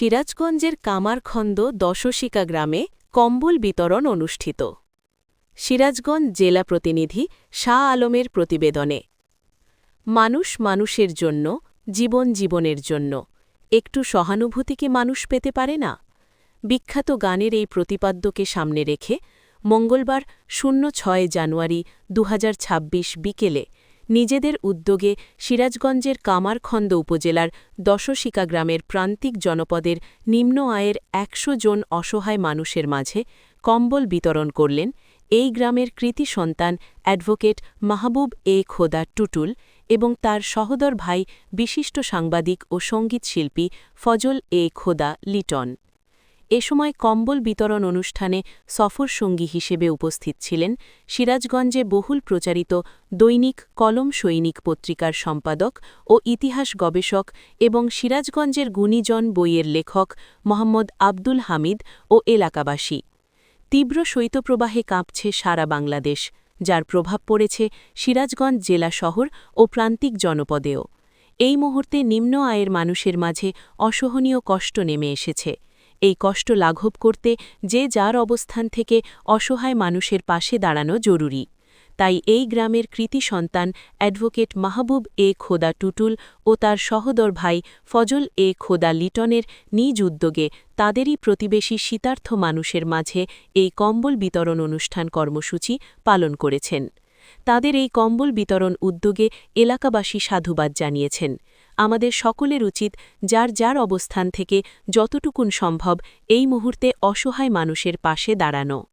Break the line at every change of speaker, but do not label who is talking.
সিরাজগঞ্জের কামারখন্দ দশশিকা গ্রামে কম্বল বিতরণ অনুষ্ঠিত। সিরাজগঞ্জ জেলা প্রতিনিধি শাহ আলমের প্রতিবেদনে, মানুষ মানুষের জন্য, জীবন জীবনের জন্য, একটু সহানুভূতি কি মানুষ পেতে পারে না? বিখ্যাত গানের এই প্রতিপাদ্যকে সামনে রেখে মঙ্গলবার শূন্য ছয় জানুয়ারি দু হাজার ছাব্বিশ বিকেলে নিজেদের উদ্যোগে সিরাজগঞ্জের কামারখন্দ উপজেলার দশশিকা গ্রামের প্রান্তিক জনপদের নিম্ন আয়ের একশো জন অসহায় মানুষের মাঝে কম্বল বিতরণ করলেন এই গ্রামের কৃতি সন্তান অ্যাডভোকেট মাহবুব এ খোদা টুটুল এবং তার সহোদর ভাই বিশিষ্ট সাংবাদিক ও সঙ্গীতশিল্পী ফজল এ খোদা লিটন। এ সময় কম্বল বিতরণ অনুষ্ঠানে সফর সঙ্গী হিসেবে উপস্থিত ছিলেন সিরাজগঞ্জে বহুল প্রচারিত দৈনিক কলম সৈনিক পত্রিকার সম্পাদক ও ইতিহাস গবেষক এবং সিরাজগঞ্জের গুণীজন বইয়ের লেখক মোহাম্মদ আব্দুল হামিদ ও এলাকাবাসী। তীব্র শৈত্যপ্রবাহে কাঁপছে সারা বাংলাদেশ, যার প্রভাব পড়েছে সিরাজগঞ্জ জেলা শহর ও প্রান্তিক জনপদেও। এই মুহূর্তে নিম্ন আয়ের মানুষের মাঝে অসহনীয় কষ্ট নেমে এসেছে। এই কষ্ট লাঘব করতে যে যার অবস্থান থেকে অসহায় মানুষের পাশে দাঁড়ানো জরুরি। তাই এই গ্রামের কৃতি সন্তান অ্যাডভোকেট মাহবুব এ খোদা টুটুল ও তার সহদর ভাই ফজল এ খোদা লিটনের নিজ উদ্যোগে তাদেরই প্রতিবেশী শীতার্থ মানুষের মাঝে এই কম্বল বিতরণ অনুষ্ঠান কর্মসূচি পালন করেছেন। তাদের এই কম্বল বিতরণ উদ্যোগে এলাকাবাসী সাধুবাদ জানিয়েছেন। আমাদের সকলের উচিত যার যার অবস্থান থেকে যতটুকুন সম্ভব এই মুহূর্তে অসহায় মানুষের পাশে দাঁড়ানো।